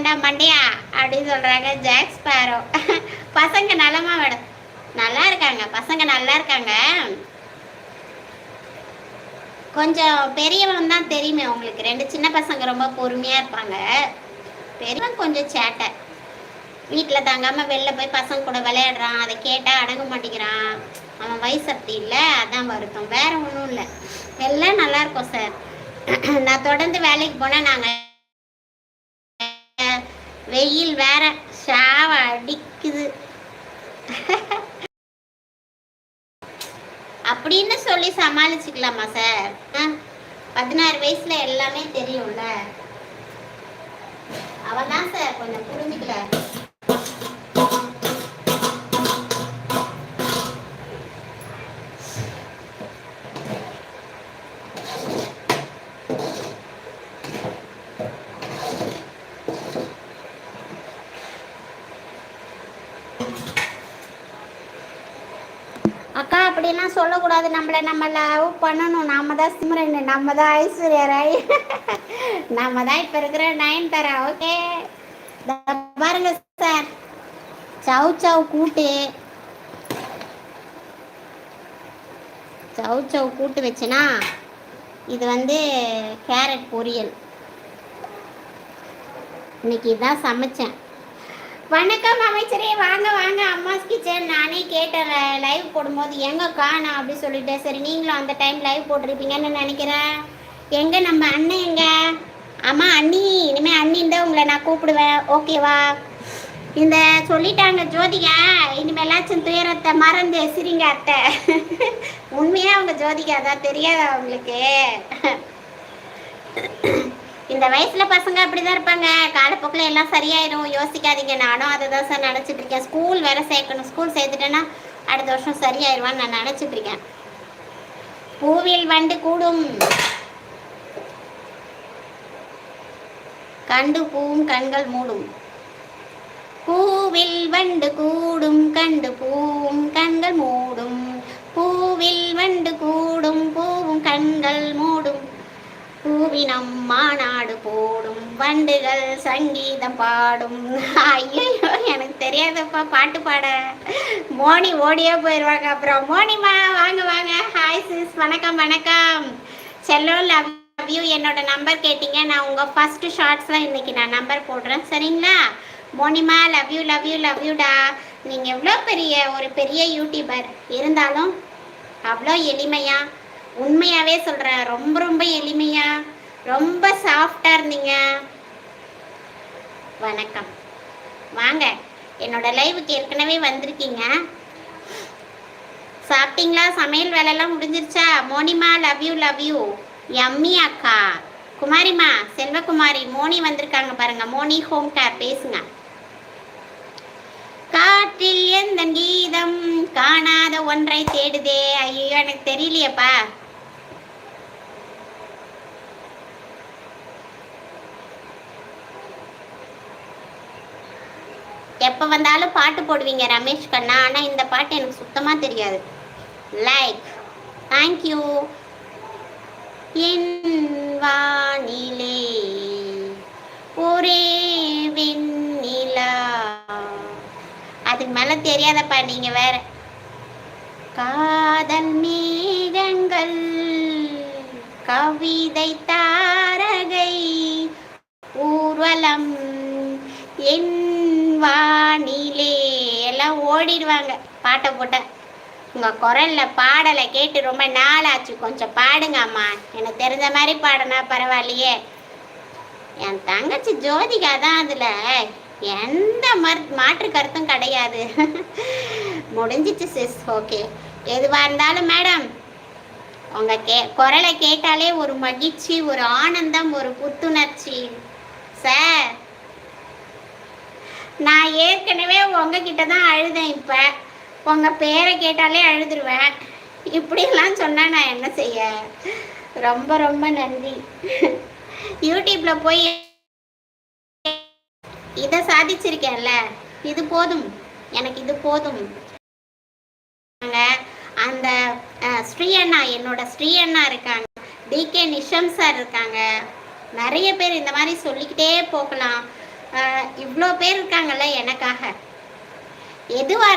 தாண்டா மண்டையா அப்படின்னு சொல்றாங்க ஜாக்ஸ் பேரோ. பசங்க நலமா மேடம் நல்லா இருக்காங்க பசங்க நல்லா இருக்காங்க. கொஞ்சம் பெரியவன் தான் தெரியுமே உங்களுக்கு. ரெண்டு சின்ன பசங்க ரொம்ப பொறுமையா இருப்பாங்க. பெரியவன் கொஞ்சம் சேட்டை. வீட்டில் தங்காம வெளில போய் பசங்க கூட விளையாடுறான் அதை கேட்டா அடங்க மாட்டேங்கிறான். அவன் வயசு அப்படி இல்லை அதான் வருத்தம். வேற ஒன்றும் இல்லை. எல்லாம் நல்லா இருக்கும் சார் நான் தொடர்ந்து வேலைக்கு போனால் நாங்கள் வெயில் வேற சாவ அடிக்குது. அப்படின்னு சொல்லி சமாளிச்சுக்கலாமா சார்? பதினாறு வயசுல எல்லாமே தெரியும்ல. அவதான் சார் கொஞ்சம் புரிஞ்சுக்கல. அக்கா அப்படிலாம் சொல்லக்கூடாது. நம்மளை நம்ம லவ் பண்ணணும். நாம தான் சிம்ரன். நம்ம தான் ஐஸ்வர்யா ராய் நம்ம தான் இப்போ இருக்கிற நயன் தரா ஓகே பாருங்க சார் சவு சவு கூட்டு. சவு சவு கூட்டு வச்சுனா இது வந்து கேரட் பொரியல். இன்னைக்கு இதான் சமைச்சேன். வணக்கம் அமைச்சரே வாங்க வாங்க அம்மாஸ் கிச்சன். நானே கேட்டேன் லைவ் போடும்போது எங்கக்கா நான் அப்படி சொல்லிட்டேன். சரி நீங்களும் அந்த டைம் லைவ் போட்டிருப்பீங்கன்னு நினைக்கிறேன். எங்க நம்ம அண்ணன் எங்க? அம்மா அண்ணி இனிமே அண்ணின் தான் உங்களை நான் கூப்பிடுவேன். ஓகேவா இந்த சொல்லிட்டாங்க ஜோதிகா. இனிமேலாச்சும் துயரத்தை மறந்து சிரிங்க அத்தை. உண்மையா அவங்க ஜோதிகா? தான் தெரியாதா அவங்களுக்கு இந்த வயசுல பசங்க அப்படிதான் இருப்பாங்க. காலப்போக்கில் எல்லாம் சரியாயிடும் யோசிக்காதீங்க. நானும் அதை தான் சார் நினச்சிட்டு இருக்கேன். ஸ்கூல் வேற சேர்க்கணும். ஸ்கூல் சேர்த்துட்டேன்னா அடுத்த வருஷம் சரியாயிருவான்னு நான் நினச்சிட்டு இருக்கேன். பூவில் வண்டு கூடும். கண்டு பூவும் கண்கள் மூடும். பூவில் வண்டு கூடும் கண்டு பூவும் கண்கள் மூடும். பூவில் வண்டு பூவினம் மாநாடு போடும் வண்டுகள் சங்கீதம் பாடும். ஐயோ எனக்கு தெரியாதப்பா பாட்டு பாட. மோனி ஓடியே போயிடுவாங்க அப்புறம் மோனிமா வாங்க வாங்க. ஹாய் சிஸ் வணக்கம் வணக்கம். செல்லோ லவ் யூ என்னோட நம்பர் கேட்டீங்க. நான் உங்கள் ஃபர்ஸ்ட் ஷார்ட்ஸில் இன்றைக்கி நான் நம்பர் போடுறேன். சரிங்களா? மோனிமா love you love you love யூடா நீங்கள் எவ்வளோ பெரிய ஒரு பெரிய யூடியூபர் இருந்தாலும் அவ்வளோ எளிமையா உண்மையாகவே சொல்கிறேன் ரொம்ப ரொம்ப எளிமையாக ரொம்ப சாஃப்டாக இருந்தீங்க. வணக்கம். வாங்க என்னோட லைவுக்கு ஏற்கனவே வந்திருக்கீங்க. சாப்பிட்டீங்களா? சமையல் வேலைலாம் முடிஞ்சிருச்சா? மோனிமா love you love you yummy அக்கா. குமாரிமா செல்வகுமாரி மோனி வந்திருக்காங்க பாருங்க. மோனி ஹோம் கேர் பேசுங்க. காற்றில் எந்த கீதம் காணாத ஒன்றை தேடுதே. ஐயோ எனக்கு தெரியலையேப்பா. எப்போ வந்தாலும் பாட்டு போடுவீங்க ரமேஷ் கண்ணா. ஆனால் இந்த பாட்டு எனக்கு சுத்தமாக தெரியாது. லைக் தேங்க்யூ என் வானிலே ஒரே வெண்ணிலா. அதுக்கு மேலே தெரியாதப்பா நீங்கள் வேற. காதல் மேகங்கள் கவிதை தாரகை ஊர்வலம் என் வா நீலே. எல்லாம் ஓடிடுவாங்க. பாட்டை போட்ட. உங்கள் குரலில் பாடலை கேட்டு ரொம்ப நாளாச்சு. கொஞ்சம் பாடுங்க அம்மா எனக்கு தெரிஞ்ச மாதிரி பாடினா பரவாயில்லையே. என் தங்கச்சி ஜோதிகா தான் அதில். எந்த மறு மாற்று கருத்தும் கிடையாது. முடிஞ்சிச்சு சிஸ் ஓகே எதுவாக இருந்தாலும் மேடம் உங்கள் கே குரலை கேட்டாலே ஒரு மகிழ்ச்சி ஒரு ஆனந்தம் ஒரு புத்துணர்ச்சி. சார் நான் ஏற்கனவே உங்ககிட்ட தான் அழுதேன் இப்போ. உங்கள் பேரை கேட்டாலே அழுதுருவேன். இப்படிலாம் சொன்னால் நான் என்ன செய்ய? ரொம்ப ரொம்ப நன்றி. யூடியூப்பில் போய் இதை சாதிச்சிருக்கேன்ல. இது போதும். எனக்கு இது போதும். அந்த ஸ்ரீ அண்ணா என்னோட ஸ்ரீ அண்ணா இருக்காங்க. டிகே நிஷம் சார் இருக்காங்க. நிறைய பேர் இந்த மாதிரி சொல்லிக்கிட்டே போகலாம். இவ்வளோ பேர் இருக்காங்கல்ல எனக்காக. எதுவாக